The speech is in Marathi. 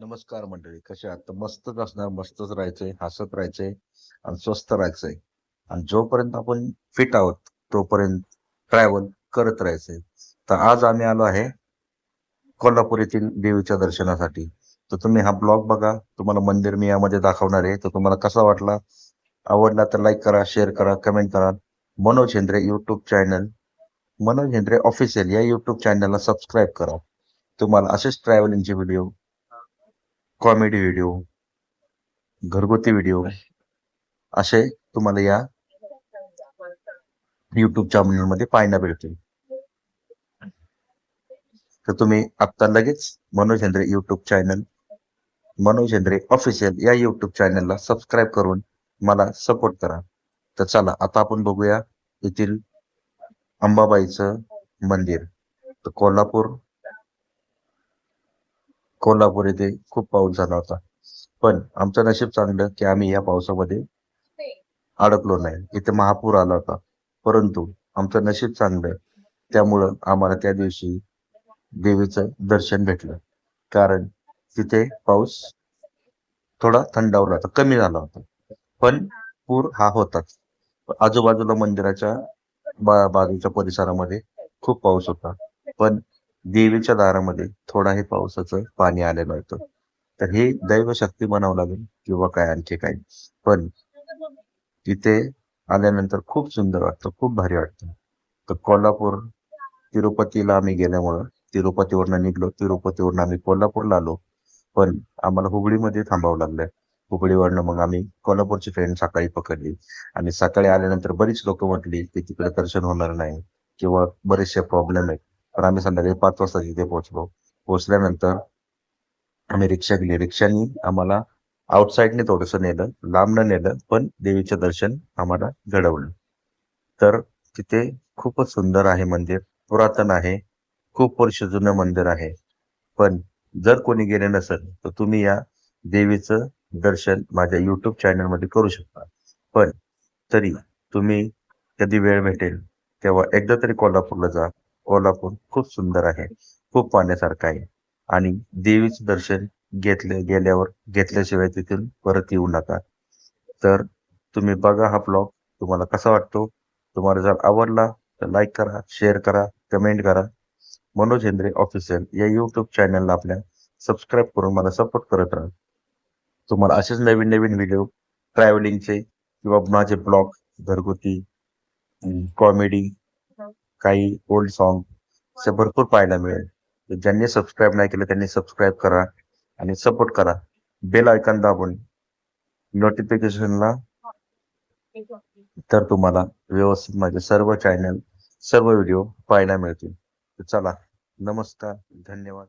नमस्कार मंडळी कसे आहात? मस्तच असणार मस्तच राहायचंय हसत राहायचंय आणि स्वस्त राहायचंय. आणि जोपर्यंत आपण फिट आहोत तोपर्यंत ट्रॅव्हल करत राहायचंय. तर आज आम्ही आलो आहे कोल्हापूर येथील देवीच्या दर्शनासाठी. तर तुम्ही हा ब्लॉग बघा तुम्हाला मंदिर मी यामध्ये दाखवणार आहे. तर तुम्हाला कसा वाटला? आवडला तर लाईक करा शेअर करा कमेंट करा. Manoj Hendre YouTube channel Manoj Hendre official या युट्यूब चॅनलला सबस्क्राईब करा. तुम्हाला असेच ट्रॅव्हलिंगचे व्हिडिओ कॉमेडी व्हिडिओ घरगुती व्हिडिओ असे तुम्हाला या युट्यूब चॅनलमध्ये पाहायला भेटतील. तर तुम्ही आता लगेच Manoj Hendre YouTube channel Manoj Hendre official या युट्यूब चॅनलला सबस्क्राईब करून मला सपोर्ट करा. तर चला आता आपण बघूया येथील अंबाबाईचं मंदिर. तर कोल्हापूर कोल्हापूर येथे खूप पाऊस झाला होता. पण आमचं नशीब चांगलं की आम्ही या पावसामध्ये अडकलो नाही. इथे महापूर आला होता. परंतु आमचं नशीब चांगलं. त्यामुळं आम्हाला त्या दिवशी देवीचं दर्शन भेटलं. कारण तिथे पाऊस थोडा थंडावला होता कमी झाला होता. पण पूर हा होताच. आजूबाजूला मंदिराच्या बा बाजूच्या परिसरामध्ये खूप पाऊस होता. पण देवीच्या दारामध्ये थोडाही पावसाचं पाणी आलेलं होतं तर हे दैवशक्ती म्हणावं लागेल किंवा काय आणखी काय पण तिथे आल्यानंतर खूप सुंदर वाटतं खूप भारी वाटतं. तर कोल्हापूर तिरुपतीला आम्ही गेल्यामुळं तिरुपतीवरनं निघलो तिरुपतीवरनं आम्ही कोल्हापूरला आलो. पण आम्हाला हुबळीमध्ये थांबावं लागलं. हुबळीवरनं मग आम्ही कोल्हापूरची ट्रेन सकाळी पकडली. आणि सकाळी आल्यानंतर बरीच लोक म्हटली की तिकडे दर्शन होणार नाही किंवा बरेचसे प्रॉब्लेम आहेत. तर आम्ही संध्याकाळी पाच वाजता तिथे पोहोचलो. पोहोचल्यानंतर आम्ही रिक्षा गेली रिक्षानी आम्हाला आउटसाईडने थोडंसं नेलं. लांब न नेलं पण देवीचं दर्शन आम्हाला घडवलं. तर तिथे खूपच सुंदर आहे मंदिर. पुरातन आहे. खूप वर्ष जुनं मंदिर आहे. पण जर कोणी गेले नसेल तर तुम्ही या देवीचं दर्शन माझ्या युट्यूब चॅनलमध्ये करू शकता. पण तरी तुम्ही कधी वेळ भेटेल तेव्हा एकदा तरी कोल्हापूरला जा. कोल्हापूर खूप सुंदर आहे. खूप पाहण्यासारखं आहे. आणि देवीचं दर्शन घेतले गेल्यावर घेतल्याशिवाय तिथून परत येऊ नका. तर तुम्ही बघा हा ब्लॉग तुम्हाला कसा वाटतो? तुम्हाला जर आवडला तर लाईक करा शेअर करा कमेंट करा. मनोज हेंद्रे ऑफिशियल या युट्यूब चॅनलला आपल्या सबस्क्राईब करून मला सपोर्ट करत राहा. तुम्हाला असेच नवीन नवीन व्हिडिओ ट्रॅव्हलिंगचे किंवा माझे ब्लॉग घरगुती कॉमेडी काही ओल्ड सॉन्ग असे भरपूर पाहायला मिळेल. ज्यांनी सबस्क्राईब नाही केलं त्यांनी सबस्क्राईब करा आणि सपोर्ट करा. बेल आयकॉन दाबून नोटिफिकेशनला तर तुम्हाला व्यवस्थित माझे सर्व चॅनल सर्व व्हिडिओ पाहायला मिळतील. चला नमस्कार धन्यवाद.